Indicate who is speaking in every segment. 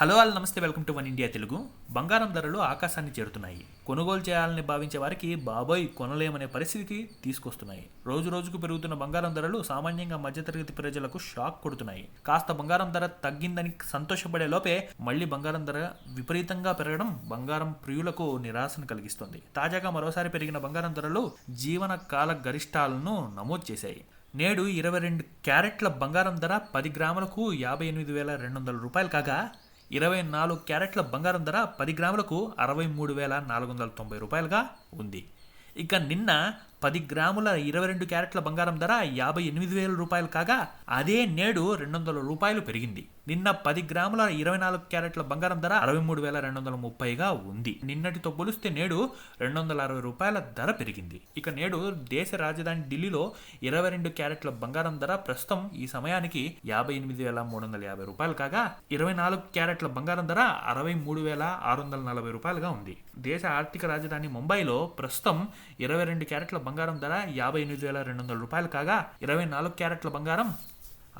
Speaker 1: Hello all నమస్తే welcome to One India Telugu. బంగారం ధరలు ఆకాశాన్ని చేరుతున్నాయి. కొనుగోలు చేయాలని భావించే వారికి బాబోయ్ కొనలేమనే పరిస్థితికి తీసుకొస్తున్నాయి. రోజు రోజుకు పెరుగుతున్న బంగారం ధరలు సామాన్యంగా మధ్యతరగతి ప్రజలకు షాక్ కొడుతున్నాయి. కాస్త బంగారం ధర తగ్గిందని సంతోషపడే లోపే మళ్ళీ బంగారం ధర విపరీతంగా పెరగడం బంగారం ప్రియులకు నిరాశను కలిగిస్తుంది. తాజాగా మరోసారి పెరిగిన బంగారం ధరలు జీవన కాల గరిష్టాలను నమోదు చేశాయి. నేడు ఇరవై రెండు క్యారెట్ల బంగారం ధర పది గ్రాములకు యాభై ఎనిమిది వేల రెండు వందల రూపాయలు కాగా ఇరవై నాలుగు క్యారెట్ల బంగారం ధర పది గ్రాములకు అరవై మూడు వేల నాలుగు వందల తొంభై రూపాయలుగా ఉంది. ఇక నిన్న పది గ్రాముల ఇరవై రెండు క్యారెట్ల బంగారం ధర యాభై ఎనిమిది వేల రూపాయలు కాగా అదే నేడు రెండు వందల రూపాయలు పెరిగింది. నిన్న పది గ్రాముల ఇరవై నాలుగు క్యారెట్ల బంగారం ధర అరవై మూడు వేల రెండు వందల ముప్పైగా ఉంది. నిన్నటితో పోలిస్తే నేడు రెండు వందల అరవై రూపాయల ధర పెరిగింది. ఇక నేడు దేశ రాజధాని ఢిల్లీలో ఇరవై రెండు క్యారెట్ల బంగారం ధర ప్రస్తుతం ఈ సమయానికి యాభై ఎనిమిది వేల మూడు వందల యాభై రూపాయలు కాగా ఇరవై నాలుగు క్యారెట్ల బంగారం ధర అరవై మూడు వేల ఆరు వందల నలభై రూపాయలుగా ఉంది. దేశ ఆర్థిక రాజధాని ముంబైలో ప్రస్తుతం ఇరవై రెండు క్యారెట్ల బంగారం ధర యాభై ఎనిమిది వేల రెండు వందల రూపాయలు కాగా ఇరవై నాలుగు క్యారెట్ల బంగారం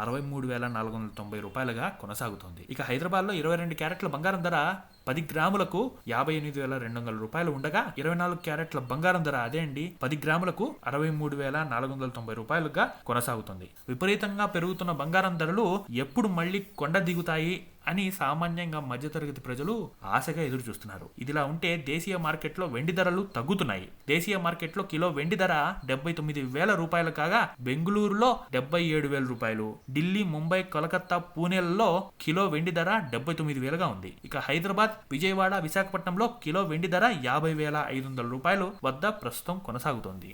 Speaker 1: అరవై మూడు వేల నాలుగు వందల తొంభై రూపాయలుగా కొనసాగుతోంది. ఇక హైదరాబాద్లో ఇరవై రెండు క్యారెట్ల బంగారం ధర పది గ్రాములకు యాభై ఎనిమిది వేల రెండు వందల రూపాయలు ఉండగా ఇరవై నాలుగు క్యారెట్ల బంగారం ధర అదే అండి పది గ్రాములకు అరవై మూడు వేల నాలుగు వందల తొంభై రూపాయలుగా కొనసాగుతుంది. విపరీతంగా పెరుగుతున్న బంగారం ధరలు ఎప్పుడు మళ్ళీ కొండ దిగుతాయి అని సామాన్యంగా మధ్యతరగతి ప్రజలు ఆశగా ఎదురు చూస్తున్నారు. ఇదిలా ఉంటే దేశీయ మార్కెట్లో వెండి ధరలు తగ్గుతున్నాయి. దేశీయ మార్కెట్లో కిలో వెండి ధర డెబ్బై తొమ్మిది వేల రూపాయలు కాగా బెంగళూరులో డెబ్బై ఏడు వేల రూపాయలు ఢిల్లీ ముంబై కోలకత్తా పూణేలలో కిలో వెండి ధర డెబ్బై తొమ్మిది వేలుగా ఉంది. ఇక హైదరాబాద్ విజయవాడ విశాఖపట్నంలో కిలో వెండి ధర యాభై వేల ఐదు వందల రూపాయలు వద్ద ప్రస్తుతం కొనసాగుతోంది.